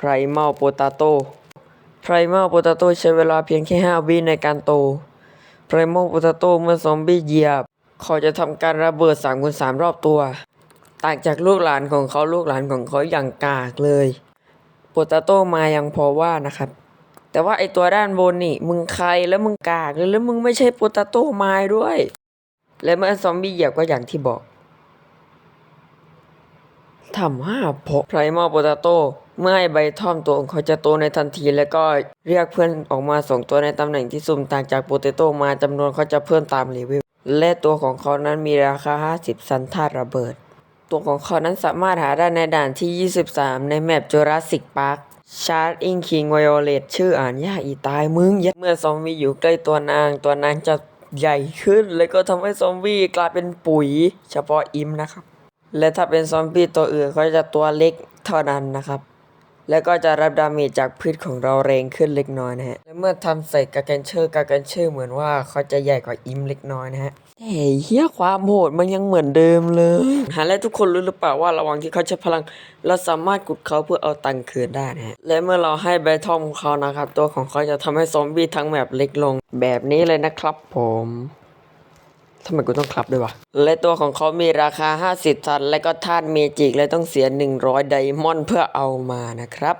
ไพรเมาโปตาโต้ไพรเมาโปตาโต้ใช้เวลาเพียงแค่ 5 วิในการโตไพรเมาโปตาโต้เมื่อซอมบี้เหยียบ เขาจะทำการระเบิด3คูณ3รอบตัว ต่างจากลูกหลานของเขาลูกหลานของเขาอย่างกากเลยโปตาโต้มายังพอว่านะครับแต่ว่าไอตัวด้านบนนี่ มึงใครแล้วมึงกากเลยแล้วมึงไม่ใช่โปตาโต้ไม้ด้วย และเมื่อซอมบี้เหยียบก็อย่างที่บอกทำห้าพกไพรมอลโปตาโต้ เมื่อให้ใบท่อมตัวของเขาจะโตในทันที แล้วก็เรียกเพื่อนออกมาส่งตัวในตำแหน่งที่สุ่มต่างจากโปเตโต้มาจำนวนเขาจะเพิ่มตามเลเวลและตัวของเขานั้นมีราคา 50 ซันธาตระเบิด ตัวของเขานั้นสามารถหาได้ในด่านที่ 23 ในแมปจูราสสิกพาร์คชาร์ดอิงคิงไวโอเลตชื่ออ่านยากอีตายมึงยัดเมื่อซอมบี้อยู่ใกล้ตัวนาง ตัวนางจะใหญ่ขึ้น แล้วก็ทำให้ซอมบี้กลายเป็นปุ๋ย เฉพาะอิมนะครับ และถ้าเป็นซอมบี้ตัวอื่นเขาจะตัวเล็กเท่านั้นนะครับ แล้วก็จะรับดาเมจจากพืชของเราแรงขึ้นเล็กน้อยนะฮะ และเมื่อทำใส่กาแกนเชอร์กาแกนเชอร์เหมือนว่าเขาจะใหญ่กว่าอิมเล็กน้อยนะฮะแต่เฮียความโหดมันยังเหมือนเดิมเลยฮะและทุกคนรู้หรือเปล่าว่าระหว่างที่เขาใช้พลัง เราสามารถกดเขาเพื่อเอาตังค์คืนได้นะฮะ และเมื่อเราให้ใบทอมของเขานะครับ ตัวของเขาจะทำให้ซอมบี้ทั้งแมปเล็กลง แบบนี้เลยนะครับผม ทำไมกูต้องคลับด้วยวะ และตัวของเขามีราคา 50ทันและก็ธาตุเมจิกแลยต้องเสีย 100 ไดมอนด์เพื่อเอามานะครับ